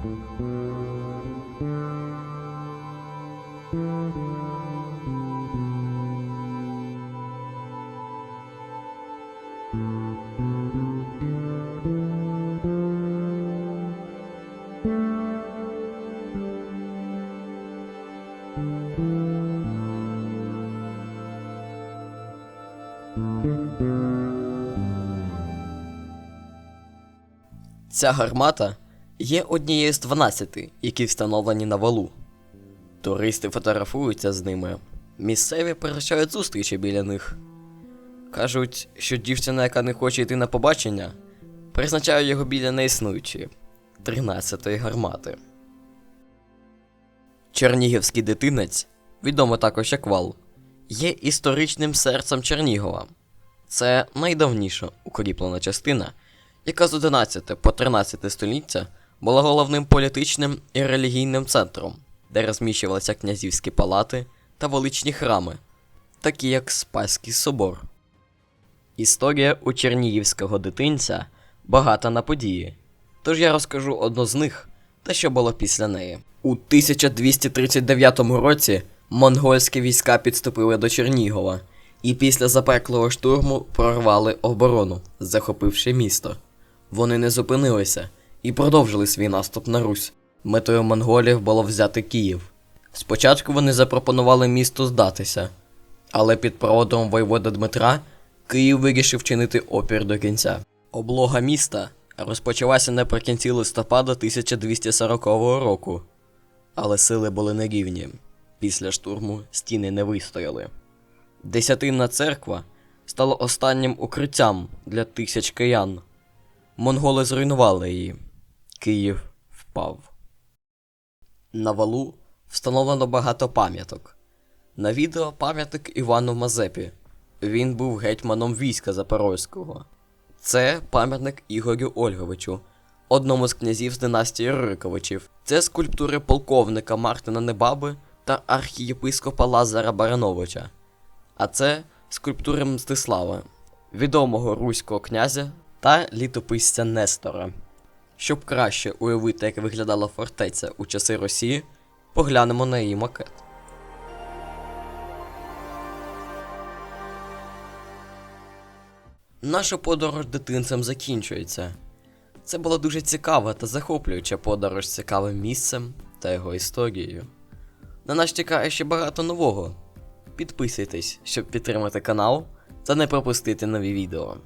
Ця гармата є однією з 12, які встановлені на валу. Туристи фотографуються з ними. Місцеві пригощають зустрічі біля них. Кажуть, що дівчина, яка не хоче йти на побачення, призначає його біля неіснуючої 13-ї гармати. Чернігівський дитинець, відомо також як вал, є історичним серцем Чернігова. Це найдавніша укріплена частина, яка з 11 по 13 століття була головним політичним і релігійним центром, де розміщувалися князівські палати та величні храми, такі як Спаський собор. Історія у чернігівського дитинця багата на події, тож я розкажу одну з них та що було після неї. У 1239 році монгольські війська підступили до Чернігова і після запеклого штурму прорвали оборону, захопивши місто. Вони не зупинилися і продовжили свій наступ на Русь. Метою монголів було взяти Київ. Спочатку вони запропонували місту здатися, але під проводом воєвода Дмитра Київ вирішив чинити опір до кінця. Облога міста розпочалася наприкінці листопада 1240 року, але сили були нерівні. Після штурму стіни не вистояли. Десятинна церква стала останнім укриттям для тисяч киян. Монголи зруйнували її. Київ впав. На валу встановлено багато пам'яток. На відео пам'ятник Івану Мазепі. Він був гетьманом війська Запорозького. Це пам'ятник Ігорю Ольговичу, одному з князів з династії Руриковичів. Це скульптури полковника Мартина Небаби та архієпископа Лазара Барановича. А це скульптури Мстислава, відомого руського князя та літописця Нестора. Щоб краще уявити, як виглядала фортеця у часи Росії, поглянемо на її макет. Наша подорож дитинцем закінчується. Це була дуже цікава та захоплююча подорож з цікавим місцем та його історією. На нас чекає ще багато нового. Підписуйтесь, щоб підтримати канал та не пропустити нові відео.